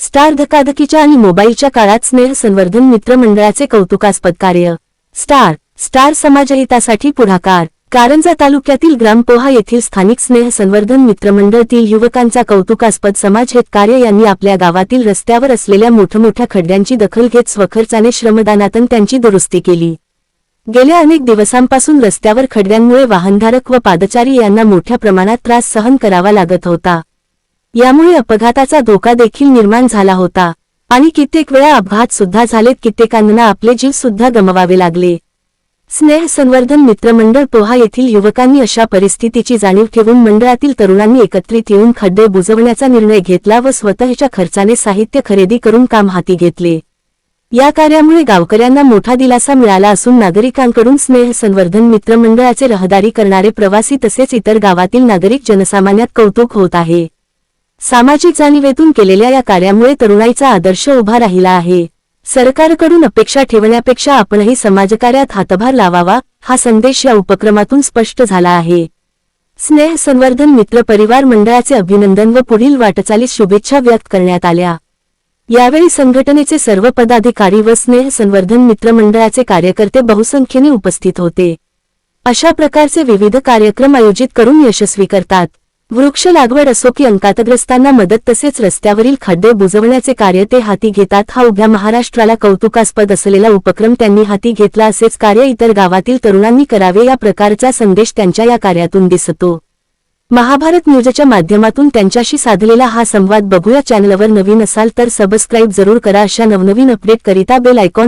Star धकाधकीच्या आणि मोबाईलच्या काळात स्नेह संवर्धन मित्रमंडळाचे कौतुकास्पद कार्य. स्टार स्टार समाजहितासाठी पुढाकार. कारंजा तालुक्यातील ग्रामपोहा येथील स्थानिक स्नेह संवर्धन मित्रमंडळातील युवकांचा कौतुकास्पद समाजहित कार्य यांनी आपल्या गावातील रस्त्यावर असलेल्या मोठमोठ्या खड्ड्यांची दखल घेत स्वखर्चाने श्रमदानातून त्यांची दुरुस्ती केली. गेल्या अनेक दिवसांपासून रस्त्यावर खड्ड्यांमुळे वाहनधारक व पादचारी यांना मोठ्या प्रमाणात त्रास सहन करावा लागत होता. यामुळे अपघाताचा धोका देखील निर्माण झाला होता. आणि कित्येक वेळा अपघात सुद्धा झालेत. कित्येकांना आपले जीव सुद्धा गमवावे लागले. स्नेह संवर्धन मित्रमंडळ पोहा येथील युवकांनी अशा परिस्थितीची जाणीव ठेवून मंडळातील तरुणांनी एकत्रित येऊन खड्डे बुजवण्याचा निर्णय घेतला व स्वतःच्या खर्चाने साहित्य खरेदी करून काम हाती घेतले. या कार्यामुळे गावकऱ्यांना मोठा दिलासा मिळाला असून नागरिकांकडून स्नेह संवर्धन मित्रमंडळाचे रहदारी करणारे प्रवासी तसेच इतर गावातील नागरिक जनसामान्यात कौतुक होत आहे. सामाजिक जाणीवेतून केलेल्या या कार्यामुळे तरुणाईचा आदर्श उभा राहिला आहे. सरकारकडून अपेक्षा ठेवण्यापेक्षा आपणही समाजकार्यात हातभार लावावा हा संदेश या उपक्रमातून स्पष्ट झाला आहे. स्नेह संवर्धन मित्र परिवार मंडळाचे अभिनंदन व पुढील वाटचालीस शुभेच्छा व्यक्त करण्यात आल्या. यावेळी संघटनेचे सर्व पदाधिकारी व स्नेह संवर्धन मित्र मंडळाचे कार्यकर्ते बहुसंख्येने उपस्थित होते. अशा प्रकारचे विविध कार्यक्रम आयोजित करून यशस्वी करतात. वृक्ष लागवड असो की अंकातग्रस्तांना मदत तसेच रस्त्यावरील खड्डे बुजवण्याचे कार्य ते हाती घेतात हा उभ्या महाराष्ट्राला कौतुकास्पद असलेला उपक्रम त्यांनी हाती घेतला असेच कार्य इतर गावातील तरुणांनी करावे या प्रकारचा संदेश त्यांच्या या कार्यातून दिसतो. महाभारत न्यूजच्या माध्यमातून त्यांच्याशी साधलेला हा संवाद बघूया. चॅनलवर नवीन असाल तर सबस्क्राईब जरूर करा. अशा नवनवीन अपडेट करिता बेल आयकॉन